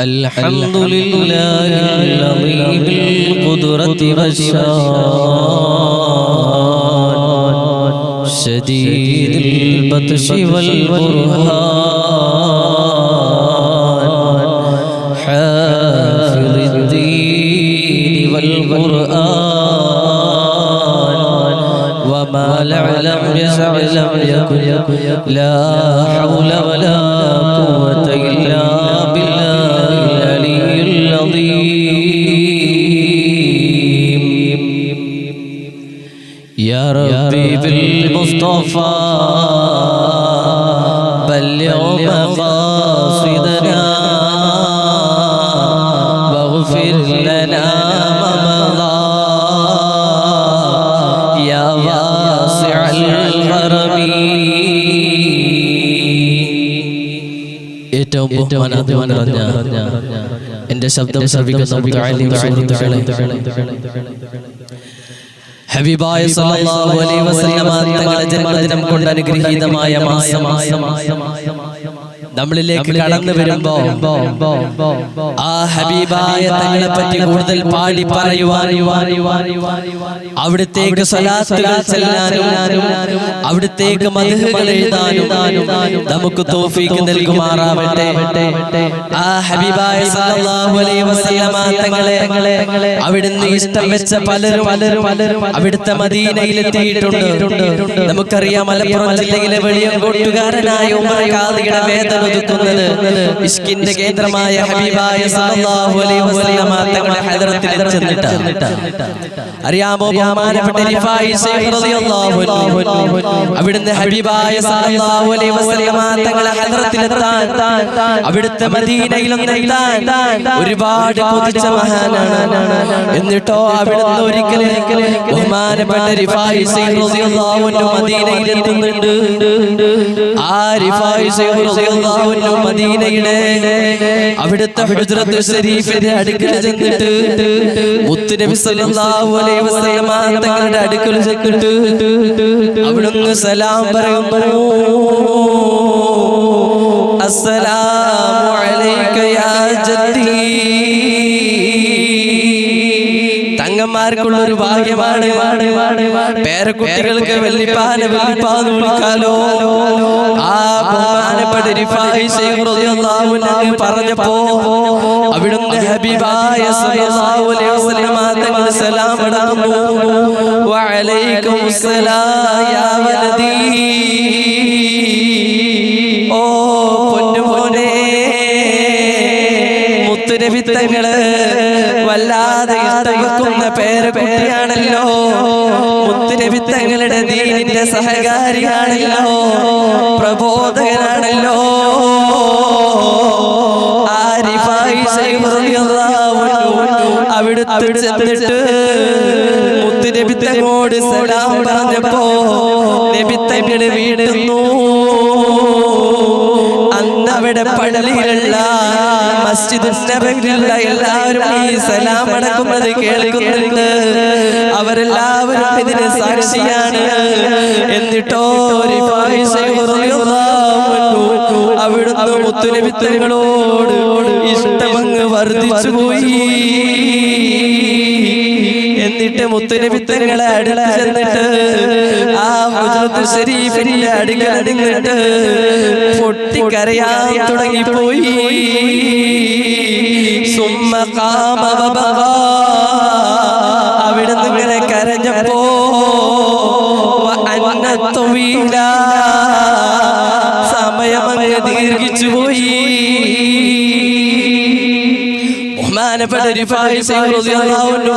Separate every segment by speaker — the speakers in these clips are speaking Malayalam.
Speaker 1: الحمد لله العظيم القدرة والشان شديد البطش والبرهان حافظ الدين والقرآن وما لعلم يعلم يكن لا ربي بالمصطفى بلغ مقاصدنا واغفر لنا ما مضى يا واسع الكرم ഏറ്റവും ബഹുമാനാദ്യം നിറഞ്ഞ എന്റെ ശബ്ദം ശ്രവിക്കുന്ന മുതഅല്ലിം സുഹൃത്തുക്കളെ ഹബീബായ സല്ലല്ലാഹു അലൈഹി വസല്ലമ തങ്ങളുടെ ജന്മദിനം കൊണ്ട് അനുഗ്രഹീതമായ മാസം. നമ്മളിലേക്ക് കടന്നു വരുമ്പോ ആ ഹബീബായ തങ്ങളെ പറ്റി കൂടുതൽ പാടി പറയുവാൻ അവിടത്തേക്ക് സ്വലാത്തുകൾ ചെല്ലാനും അവിടത്തേക്ക് മധുകൾ എഴുതാനും നമുക്ക് തോഫീക്ക് നൽകുമാറാവട്ടെ. ആ ഹബീബായ സല്ലല്ലാഹു അലൈഹി വസല്ലമ തങ്ങളെ അവിടുന്ന് ഇഷ്ടം വെച്ച പലരും പലരും അവിടുത്തെ മദീനയിൽ എത്തിയിട്ടുണ്ട്. നമുക്കറിയാം മലപ്പുറം ജില്ലയിലെ വെളിയങ്കോട്ടുകാരനായ ഉമർ ഖാദിയുടെ വേദന ഒതുക്കുന്നത് ഇഷ്കിന്റെ കേന്ദ്രമായ ഹബീബായ സല്ലല്ലാഹു അലൈഹി വസല്ലമ തങ്ങളുടെ ഹദറത്തിൽ ചെന്നിട്ട് അറിയാമോ ബഹുമാനപ്പെട്ട റിഫായി ശൈഖ് റളിയല്ലാഹു അൻഹു. അവിടുന്ന് ഹബീബായ സല്ലല്ലാഹു അലൈഹി വസല്ലമ തങ്ങളുടെ ഹദറത്തിലെത്താൻ അവിടുത്തെ മദീനയിൽ എത്താൻ ഒരുപാട് കൊതിച്ച മഹാനാണ്. എന്നിട്ടോ അവിടുന്ന് ഒരിക്കലും ബഹുമാനപ്പെട്ട റിഫായി ശൈഖ് റളിയല്ലാഹു അൻഹു മദീനയിൽ എത്തുന്നുണ്ട്. ആ റിഫായി ശൈഖ് റളിയല്ലാഹു അൻഹു മദീനയുടെ അവിടുത്തെ ഹുജ്റത്തുൽ ഷരീഫിന്റെ അടുക്കൽ ചെന്നിട്ട് മുത്തുനബി സല്ലല്ലാഹു അലൈഹി വസല്ലമ തങ്ങളുടെ അടുക്കൽ ചെന്നിട്ട് അവിടുന്ന് സലാം പറയുമ്പോൾ അസ്സലാമു അലൈക യാ ജദ്ദീ. തങ്ങന്മാർക്കുള്ള ഒരു ഭാഗ്യമാണ് പേരക്കുട്ടികൾക്ക് വെള്ളിപ്പാന വെള്ളിപ്പാന്ന് വിളിക്കാലോ ആ ബഹുമാനപ്പെട്ട പറഞ്ഞപ്പോ അവിടുന്ന് ഹബീബായ സലാം വഅലൈക്കും സലാം യാ വലദീ. ഓ വല്ലാതെ ഇഷ്ടവെക്കുന്ന പേരക്കുട്ടിയാണല്ലോ മുത്തുനബി തങ്ങളുടെ ദീനിന്റെ സഹകാരിയാണല്ലോ. പ്രബോധകനാണല്ലോ ചെന്നിട്ട് സലാം പറഞ്ഞപ്പോ വീടുന്നു അവിടെ പള്ളിയിലുള്ള മസ്ജിദ് നബവിയിലുള്ള എല്ലാവരും ഈ സലാം അടക്കുന്നത് കേൾക്കുന്നുണ്ട്. അവരെല്ലാവരും ഇതിന് സാക്ഷിയാണ്. എന്നിട്ടോ അവിടുന്ന് മുത്തുനബിത്തങ്ങളോട് ഇഷ്ടമങ്ങ് വർദ്ധിച്ചു പോയി എന്നിട്ട് മുത്തുനബിത്തങ്ങളെ അടുത്ത് ചെന്നിട്ട് ആ മുജറത്ത് ശരീഫിന്റെ അടുക്കൽ അടുങ്ങിട്ട് പൊട്ടിക്കരയാൻ തുടങ്ങിപ്പോയി. സുമ്മ കാമ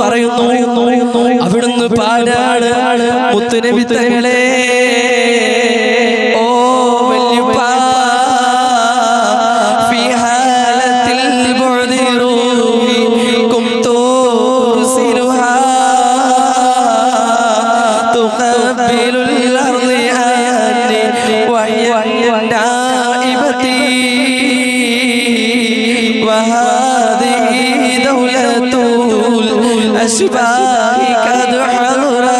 Speaker 1: പറയുന്നു അവിടുന്ന് പാടാണ് മുത്തുനബി തങ്ങളെ ഓ വല്യുപ്പാ في حالة البعد روحي كنت أرسلها تقبل الأرض الأشباه قد حضرت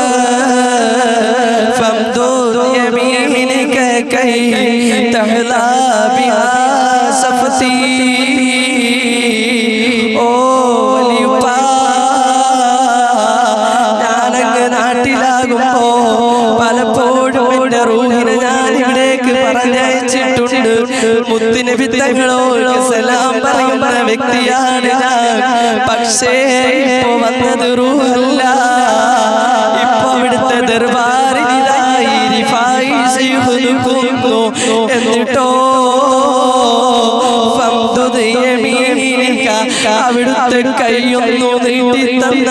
Speaker 1: فامدد يمينك كي تحلى بها شفتي ഓ വലിയുപ്പ ഞാനങ്ങ് നാട്ടിലാകുമ്പോ പലപ്പോഴും എന്റെ റൂഹിനെ ഞാൻ ഇവിടേക്ക് പറഞ്ഞയച്ചിട്ടുണ്ട് മുത്തിന് വിത്തങ്ങളോട് സലാം പറയുന്ന വ്യക്തിയാണ് ഞാൻ പക്ഷേ ഇപ്പോ വന്നത് റൂഹല്ല. ഇപ്പൊ അവിടുത്തെ യമീനിക അവിടുത്തെ കൈയൊന്നു നീട്ടി തന്ന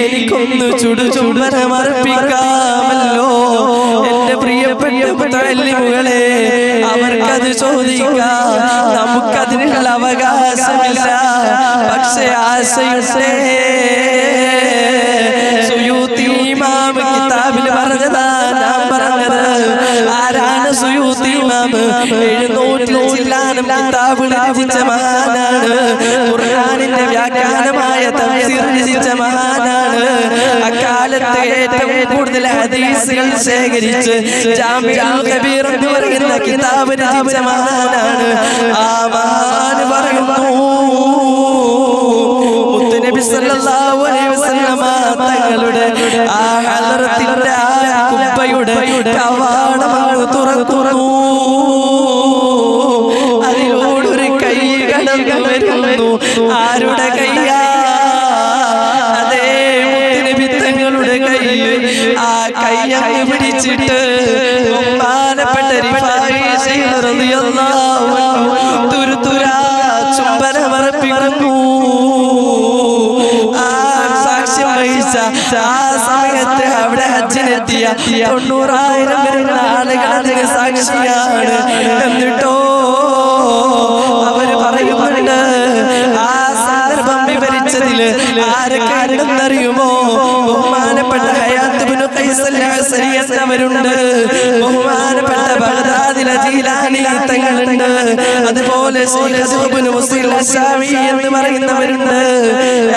Speaker 1: എനിക്കൊന്ന് ചുടു ചുംബനമർപ്പിക്കാമല്ലോ അവകാശമില്ല പക്ഷെ ആശയുണ്ടേ സുയൂത്തി ഇമാം കിതാബിൽ പറഞ്ഞതാ നാം പറഞ്ഞത്. ആരാണ് സുയൂത്തി ഇമാം? എഴുന്നൂറ്റി ചില്ലാനും കിതാബ് രചിച്ച അക്കാലത്ത് ഏറ്റവും കൂടുതൽ ഹദീസുകൾ ശേഖരിച്ച് ജാമിഉൽ സല്ലല്ലാഹു അലൈഹി വസല്ലമ തങ്ങളുടെ ആ ആ വരുന്നു ആരുടെ തുരുതുരാ ചുംബനമർപ്പിക്കുന്നു ആ സാക്ഷ്യം വഹിച്ച ആ സമയത്ത് അവിടെ ഹജ്ജിനെത്തിയ തൊണ്ണൂറായിരം വരുന്ന ആളുകൾ അതിന് സാക്ഷിയാണ് എന്നിട്ടോ അവർ പറയുന്നുണ്ട് ആ സന്ദർഭം വിവരിച്ചതിൽ ആരൊക്കെ ഉണ്ടെന്നറിയുമോ ബഹുമാനപ്പെട്ട ഹയാത്ത് ബിനു ഖൈസ് അൽ-അസ്രി തങ്ങളുണ്ട് അതുപോലെ എന്ന് പറയുന്നവരുണ്ട്.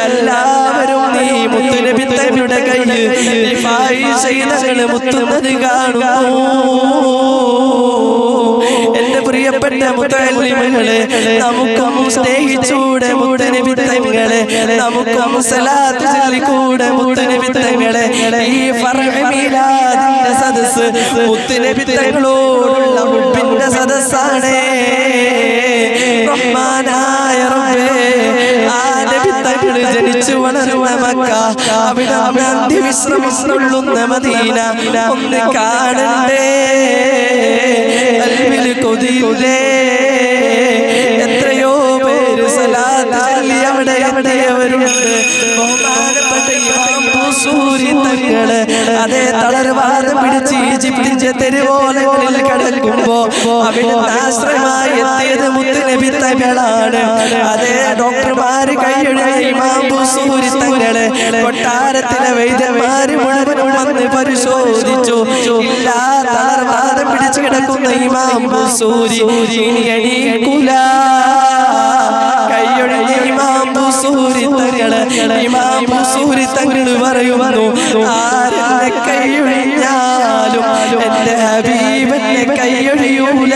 Speaker 1: എല്ലാവരും നീ മുത്തുനബി തങ്ങളുടെ കയ്യിൽ മുത്തുന്നത് എന്റെ പ്രിയപ്പെട്ട മുത്തല്ലിമകളെ നമുക്കും സ്നേഹിച്ചൂടെ മുത്തനെ തങ്ങളെ നമുക്കും സലാത്ത് ചൊല്ലിക്കൂടെ മുത്തനെ തങ്ങളെ ഈ ഫർഹമീലാദിന്റെ സദസ് മുത്തനബി തങ്ങളോടുള്ള മുപ്പിന്റെ സദസ്സാണേ. റഹ്മാനായ റബ്ബേ. തങ്ങൾ ജനിച്ചു വളരുന്ന മക്ക അവിടെ അന്ത്യവിശ്രമം കൊള്ളുന്ന മദീന. ഒന്ന് കാണണ്ടേ. കൊതിയില്ലേ. എത്രയോ പേര് സലാത്ത് ചൊല്ലി അവിടെ എവിടെയവരുണ്ട് ബഹുമാനപ്പെട്ട തങ്ങൾ. അതേ തളർവാദം പിടിച്ച് ഈജിപ്തിന്റെ തെരുവോലങ്ങളിൽ കടക്കുമ്പോ അവിടെ ആശ്രയമായി എത്തിയത് മുത്തുനബി തങ്ങളാണ് അതേ ഡോക്ടർമാര് കൈയുടെ കൊട്ടാരത്തിലെ വൈദ്യന്മാര് മുഴുവനും വന്ന് പരിശോധിച്ചു വാദം തളർവാദം പിടിച്ചു കിടക്കുന്ന ഇമാം സൂരി എണീക്കൂല കൈയൊഴിഞ്ഞ ഇമാം സൂരി തങ്ങൾ ഇമാം ബൂസൂരി തങ്ങൾ പറയുന്നു ആരെന്നെ കൈയൊഴിഞ്ഞാലും എന്റെ ഹബീബന്റെ കൈയൊഴിയൂല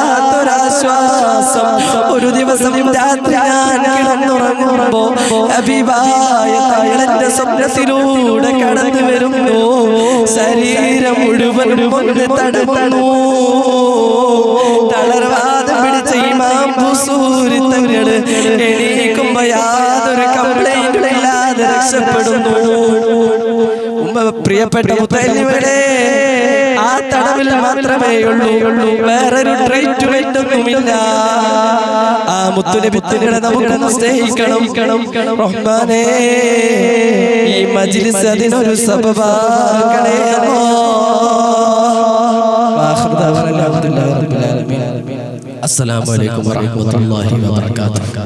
Speaker 1: വല്ലാത്തൊരാശ്വാസം ഒരു ദിവസം രാത്രി ഞാൻ കിടന്നുറങ്ങുമ്പോ അഭിവായ തങ്ങളെന്റെ സ്വപ്നത്തിലൂടെ കടന്നു വരുന്നു. ശരീരം മുഴുവൻ കൊണ്ട് തടവുന്നു തളർവാദം പിടിച്ച ഇമാം ബുസൂരി തങ്ങൾ എണീക്കുമ്പോ യാതൊരു കംപ്ലൈന്റും ഇല്ലാതെ രക്ഷപ്പെടുന്നു. ഉമ്മ പ്രിയപ്പെട്ട മുത്തല്ലിവരെ ആ മാത്രമേ ഉള്ളൂ. വേറൊരു ട്രീറ്റ്മെന്റ് ഒന്നുമില്ല ആ മുത്തുനബിത്തിനെ നമുക്കൊന്ന് സ്നേഹിക്കണം. റഹ്മാനേ ഈ മജ്ലിസ് അതിനൊരു സബബാക്കണേ അസ്സലാമു അലൈക്കും വറഹ്മത്തുള്ളാഹി വബറകാതുഹു.